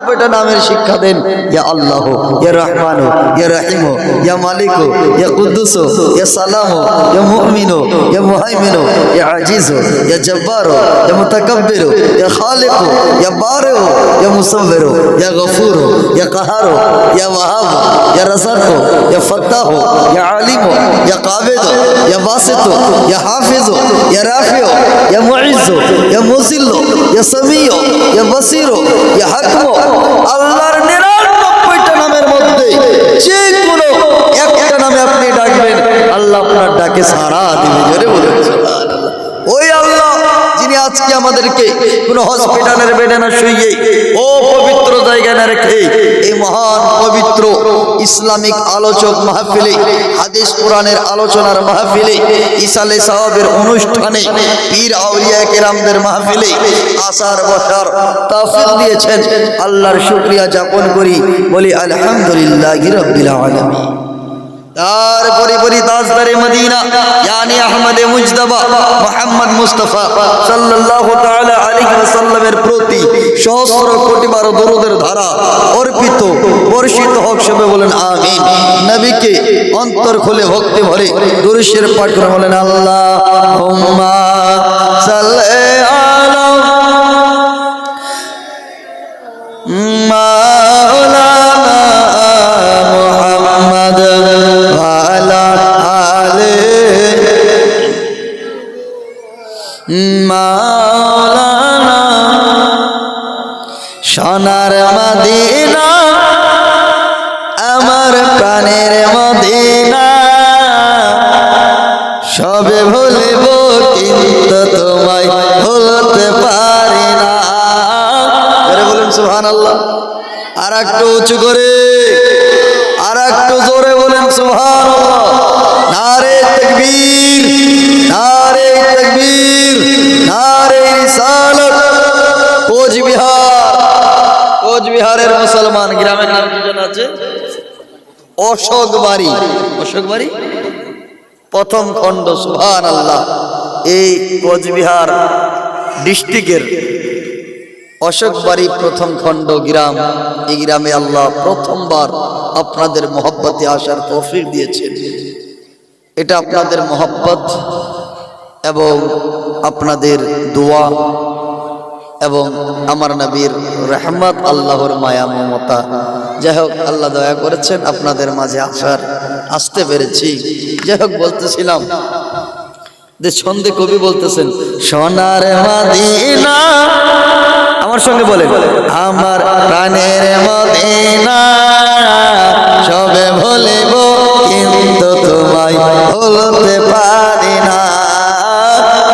এটা নামের শিক্ষা দেন ইয়া আল্লাহ ইয়া রহমান ইয়া রহিম ইয়া মালিক ইয়া কুদ্দুস ইয়া সালাম ইয়া মুমিন ইয়া মুহাইমিন ইয়া আজিজ ইয়া জব্বার ইয়া মুতাকাব্বির ইয়া খালিক ইয়া বারি ইয়া মুসাব্বির ইয়া গফুর ইয়া কাহার ইয়া ওয়াহাব ইয়া রাযাক ইয়া ফাত্তাহ ইয়া আলিম ইয়া কাবিদ ইয়া বাসিত ইয়া হাফিজ ইয়া রাফি ইয়া মুইজ ইয়া মুজিল ইয়া সামিয় ইয়া বসির ইয়া আমাদেরকে কোনো হসপিটালের বেডে না ও পবিত্র জায়গায় না রেখে এই মহান পবিত্র ইসলামিক আলোচক মাহফিলে, হাদিস আলোচনার মাহফিলে ইসালে সাহাবের অনুষ্ঠানে পীর আউলিয়া কেরামদের মাহফিলে আসার বসার দিয়েছেন। আল্লাহর শুক্রিয়া যাপন করি। বলি আলহামদুলিল্লাহ আলামিন। তার পরিপরি তাজদারে মদিনা, ইয়ানি আহমদে মুজতবা, মুহাম্মদ মুস্তাফা সাল্লাল্লাহু তাআলা আলাইহি ওয়াসাল্লামের প্রতি সহস্র কোটি বার দরুদের ধারা অর্পিত, বর্ষিত হোক সবে বলেন, আমিন। নবীকে অন্তর খুলে ভক্তি ভরে দুরুশের পাঠ করে বলেন, আল্লাহুম্মা সাল্লি আলা আল্লাহ আর একটু উঁচু করে। আর একটু জোরে বলেন সুবহান নারে তকবীর নারে তকবীর, নারে রিসালাত। কোচবিহার কোচবিহারের মুসলমান গ্রামের নাম কি আছে? অশোক বাড়ি। অশোক বাড়ি? প্রথম খণ্ড সুহান আল্লাহ এই কোচবিহার ডিস্ট্রিক্টের অশোকবাড়ি প্রথম খণ্ড গ্রাম। এই গ্রামে আল্লাহ প্রথমবার আপনাদের মহব্বতে আসার তৌফিক দিয়েছেন। এটা আপনাদের মহব্বত এবং আপনাদের দোয়া এবং আমার নবীর রহমত, আল্লাহর মায়া, মমতা। যাই হোক, আল্লাহ দয়া করেছেন আপনাদের মাঝে আসার, আসতে পেরেছি। যাই হোক, বলতেছিলাম যে কবি বলতেছেন, সোনার মাদিনা আমার সঙ্গে বলেন আমার প্রাণের মদিনা সবে ভুলিব কিন্তু তোমায় ভুলতে পারি না।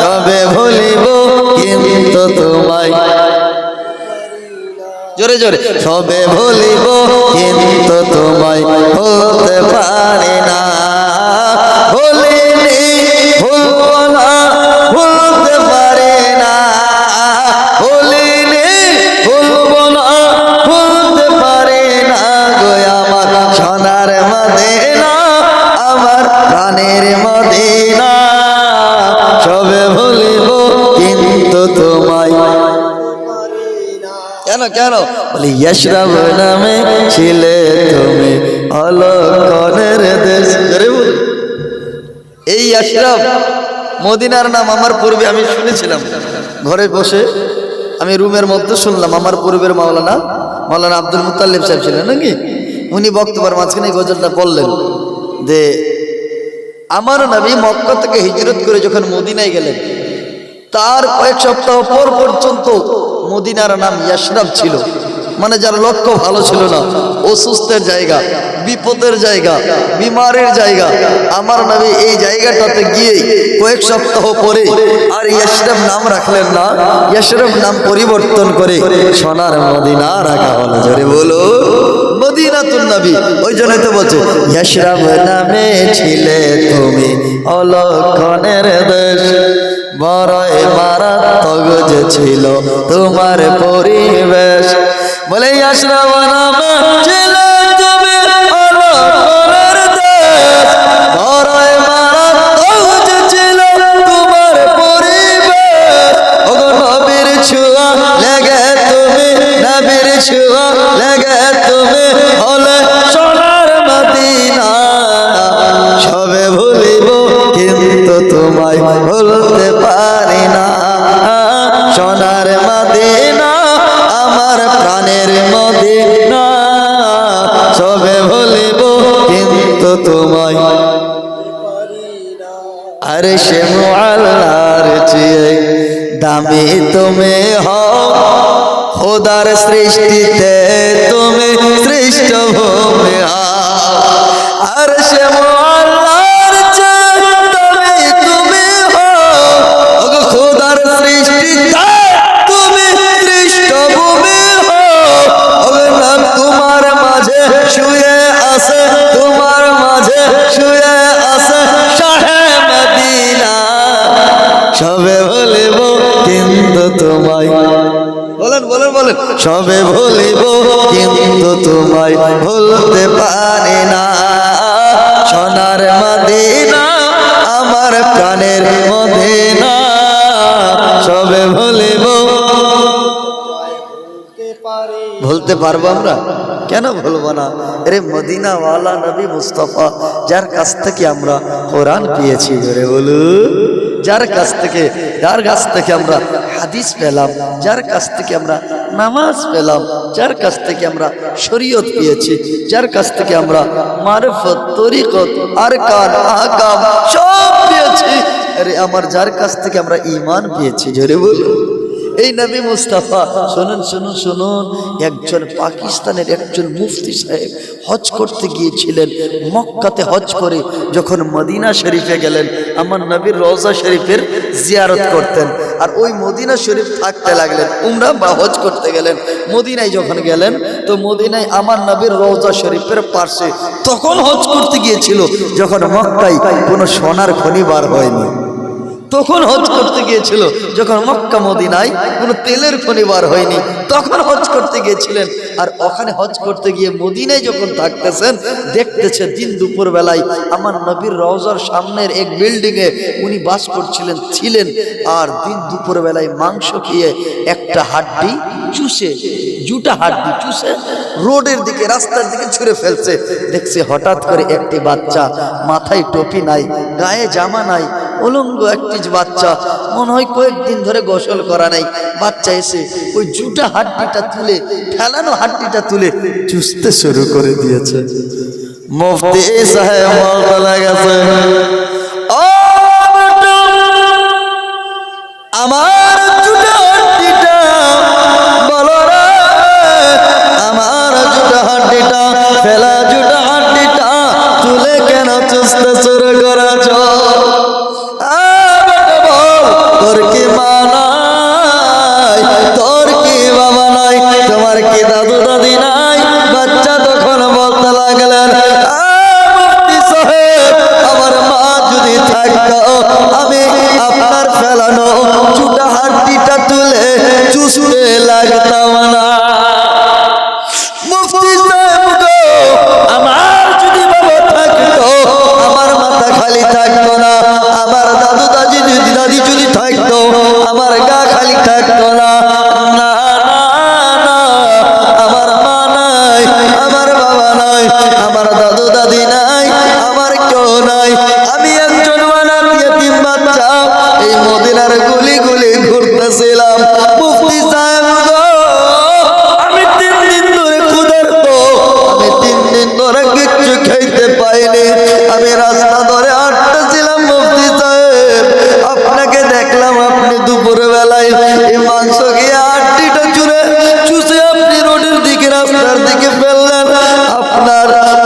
সবে ভুলিব কিন্তু তোমায় জোরে জোরে। সবে ভুলিব কিন্তু তোমায় ভুলতে পারি না। ভুলব কেন? বলি ইয়শরাব নামে ছিলে তুমি অলকনের দেশ। এই ইয়শরাব মদিনার নাম আমার পূর্বে আমি শুনেছিলাম। ঘরে বসে আমি রুমের মধ্যে শুনলাম, আমার পূর্বের মাওলানা মাওলানা আব্দুল মুতাল্লিব সাহেব ছিলেন নাকি? উনি বক্তব্যের মাঝখানে গজলটা বললেন যে, আমার নবী মক্কা থেকে হিজরত করে যখন মদিনায় গেলেন তার কয়েক সপ্তাহ পর পর্যন্ত মদিনার নাম ইয়াসরাব ছিল। মানে যার লক্ষ্য ভালো ছিল না। অসুস্থের জায়গা, বিপদের জায়গা, বিমারের জায়গা। আমার নামে এই জায়গাটাতে গিয়ে কয়েক সপ্তাহ পরে আর ইয়াসরাব নাম রাখলেন না। ইয়াসরাব নাম পরিবর্তন করে সোনার মদিনা রাখা হলো। জোরে বলো, মদিনাতুন ওই জন্যই তো নামে ছিলে তুমি অলক্ষণের দেশ। বড়ই মারাত্মক যে ছিল তোমার পরিবেশ। বলে আসরা নামে ছিলে। সে আল্লাহর চেয়ে। দামি তুমি হও খোদার সৃষ্টিতে তুমি সৃষ্ট ভূমি আর সে সবে ভুলিব কিন্তু তোমায় ভুলতে পারি না। সোনার মদিনা আমার প্রাণের মদিনা। সবে ভুলিব ভুলতে পারব আমরা? কেন ভুলবো না? আরে মদিনাওয়ালা নবী মুস্তফা, যার কাছ থেকে আমরা কোরআন পেয়েছি ধরে বলু। যার কাছ থেকে, যার কাছ থেকে আমরা হাদিস পেলাম, যার কাছ থেকে আমরা নামাজ পেলাম, যার কাছ থেকে আমরা শরীয়ত পেয়েছি, যার কাছ থেকে আমরা মারফত, তরিকত আর কান আহকাম সব পেয়েছি। আরে আমার যার কাছ থেকে আমরা ইমান পেয়েছি, জোরে বলুন। এই নবী মুস্তাফা, শুনুন শুনুন শুনুন, একজন পাকিস্তানের একজন মুফতি সাহেব হজ করতে গিয়েছিলেন, মক্কাতে হজ করে যখন মদিনা শরীফে গেলেন, আমার নবীর রওজা শরীফের জিয়ারত করতেন। আর ওই মদিনা শরীফ থাকতে লাগলেন, উমরা বা হজ করতে গেলেন। মদিনায় যখন গেলেন, তো মদিনায় আমার নবীর রওজা শরীফের পাশে তখন হজ করতে গিয়েছিল, যখন মক্কায় কোনো সোনার খনি বার হয়নি। তখন হজ করতে গিয়েছিল। যখন মক্কা, মদিনায় কোনো তেলের খনিবার হয়নি, তখন হজ করতে গিয়েছিলেন। আর ওখানে হজ করতে গিয়ে মদিনায় যখন থাকতেছেন, দেখতেছে দিন দুপুর বেলায় আমার নবীর রওজার সামনের এক বিল্ডিংয়ে উনি বাস করছিলেন, ছিলেন। আর দিন দুপুর বেলায় মাংস খেয়ে একটা হাড্ডি চুষে, জুটা হাড্ডি চুষে রোডের দিকে, রাস্তার দিকে ছুঁড়ে ফেলছে। দেখছে হঠাৎ করে একটি বাচ্চা মাথায় টপি নাই, গায়ে জামা নাই উলঙ্গ একটি বাচ্চা। মনে হয় কয়েকদিন ধরে গোসল করা নাই। বাচ্চা এসে ওই জুটা হাড্ডিটা তুলে, ফেলানো হাড্ডিটা তুলে চুষতে শুরু করে দিয়েছে। মুফতি সাহেব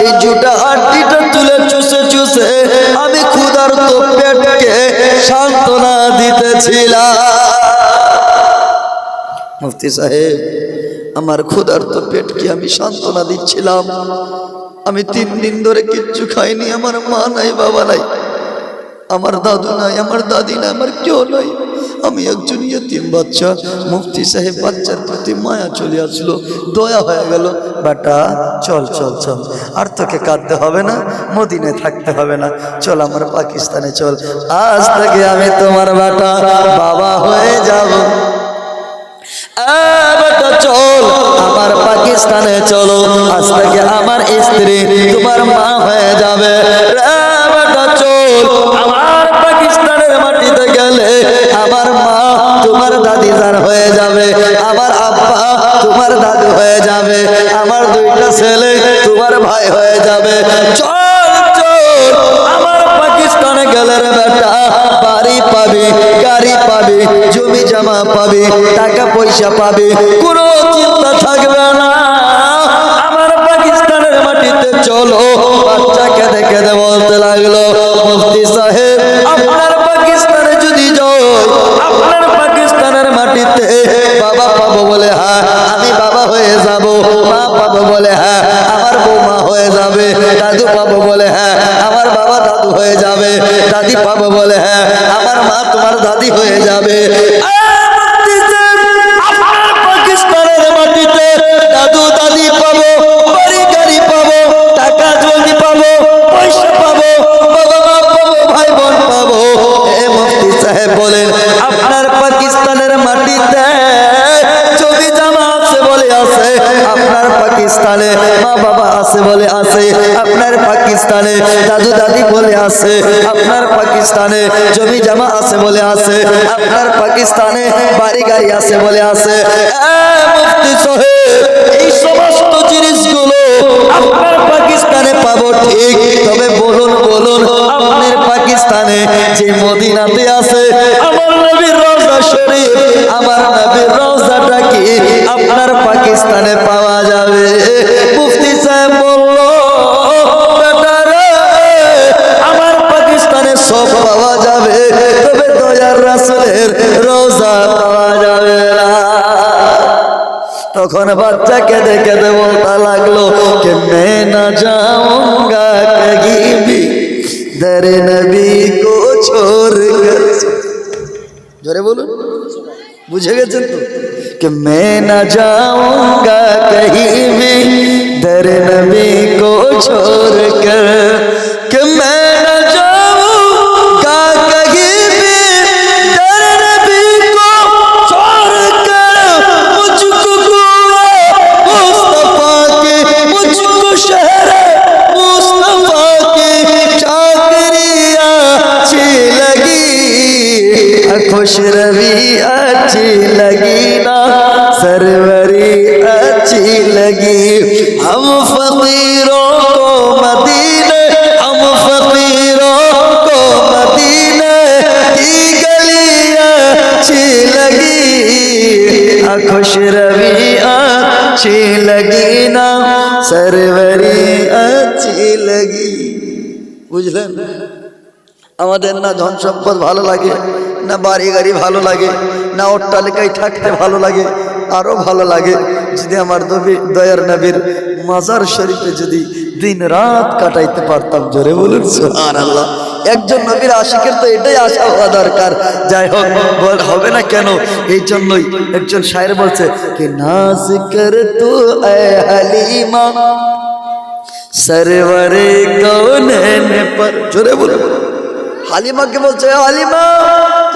এই জুটা হাড্ডিটা তুলে চুষে চুষে আমি ক্ষুধার্ত পেটকে সান্ত্বনা দিতেছিলাম। মুফতি সাহেব, আমার ক্ষুধার্ত পেটকে আমি সান্ত্বনা দিচ্ছিলাম। আমি তিন দিন ধরে কিচ্ছু খাইনি, আমার মা নাই, বাবা নাই। আমার দাদু নাই, আমার দাদি নাই, আমার কেউ নাই। আমি একজন ইয়তিম বাচ্চা, মুফতি সাহেব বাচ্চার প্রতি মায়া চলে আসলো, দয়া হয়ে গেল, বেটা, চল চল চল। আর তোকে কাঁদতে হবে না মদিনে থাকতে হবে না। চল আমার পাকিস্তানে চল। আজ থেকে আমি তোমার বেটা, বাবা হয়ে যাব। চল, আমার পাকিস্তানে চলো। আজ থেকে আমার স্ত্রী তোমার মা হয়ে যাবে। দাদি যার হয়ে যাবে, আমার আব্বা তোমার দাদু হয়ে যাবে, আমার দুইটা ছেলে তোমার ভাই হয়ে যাবে। চল চল, আমার পাকিস্তানে গেলে রে বেটা, বাড়ি পাবি, গাড়ি পাবি, জমি জমা পাবি, টাকা পয়সা পাবি, কোনো চিন্তা থাকবে না। আমার পাকিস্তানের মাটিতে চলো বাচ্চা কেঁদে কেঁদে বলতে লাগল, মুফতি সাহেব মাটিতে বাবা পাবো বলে হ্যাঁ আমি বাবা হয়ে যাব, মা পাবো বলে হ্যাঁ আমার বৌমা হয়ে যাবে, দাদু পাবো বলে হ্যাঁ আমার বাবা দাদু হয়ে যাবে, দাদি পাবো বলে হ্যাঁ আমার মা তোমার দাদি হয়ে যাবে। পাকিস্তানে। মা বাবা আছে বলে আছে, আপনার পাকিস্তানে। দাদু দাদি বলে আছে, আপনার পাকিস্তানে। জমি জামা আছে বলে আছে, আপনার পাকিস্তানে। বাড়ি গাড়ি আছে বলে আছে। এই সমস্ত জিনিসগুলো আপনার পাকিস্তানে পাবো ঠিক। তবে বলুন বলুন, আপনার পাকিস্তানে যে মদিনাতে আছে, আমার নবীর রওজা শরীফ, আমার নবীর রওজাটা কি আপনার পাকিস্তানে তখন বাচ্চা কেঁদে কেঁদে বলতে লাগলো कि मैं ना जाऊंगा कहीं भी दर नबी को छोड़ कर জোরে বলুন বুঝে গেছেন তো कि मैं ना जाऊंगा कहीं भी दर नबी को छोड़ कर कि मैं खुश रवि अच्छी लगी ना सरवरी अच्छी लगी हम फकीरों को मदीने हम फकीरों को मदीने की गलियां अच्छी लगी खुश रवि अच्छी लगी ना सरवरी अच्छी लगी বুঝলেন আমাদের না ধন সম্পদ ভালো লাগে না বাড়ি গাড়ি ভালো লাগে, না অট্টালিকায় থাকতে ভালো লাগে, আরও ভালো লাগে। যদি আমার নবী, দয়ার নবীর মাজার শরীফে যদি দিন রাত কাটাইতে পারতাম, জোরে বলুন সুবহানাল্লাহ। একজন নবীর আশিকের তো এটাই আশা হওয়া দরকার। যাই হোক হবে না কেন? এই জন্যই একজন শায়ের বলছে কি, নাজ তু এ হালিমা সরবরে পর। জোরে বলে হালিমাকে বলছে হালিমা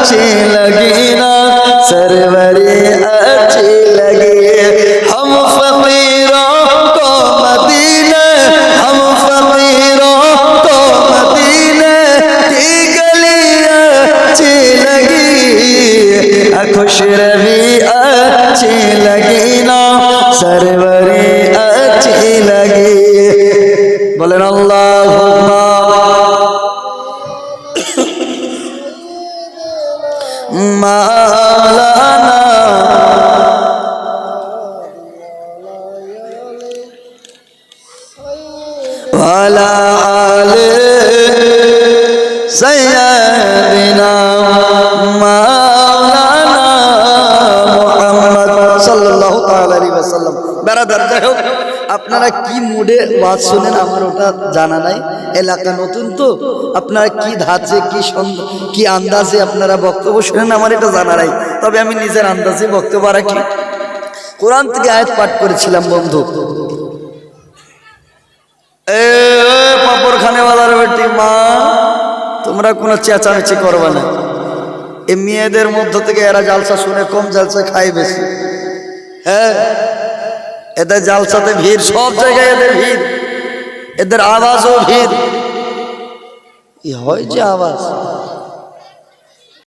अच्छी लगी ना सरवरी अच्छी लगी। কি মুডে ওয়াজ শোনেন আমার ওটা জানা নাই। এলাকা নতুন তো। আপনারা কি ধাঁচে, কি কি আন্দাজে আপনারা বক্তব্য শোনেন আমার এটা জানা নাই। তবে আমি নিজের আন্দাজে বক্তব্য রাখি। কোরআন থেকে আয়াত পাঠ করেছিলাম বন্ধু। এ পাপড় মা, তোমরা কোনো চেঁচামেচি করবে না। এই মেয়েদের মধ্য থেকে এরা জালসা শুনে কম জালসা খাই বেশি। হ্যাঁ এদের জালসাতে ভিড় সব জায়গায় এদের ভিড়। এদের আওয়াজও ভিড়। হয় যে আওয়াজ?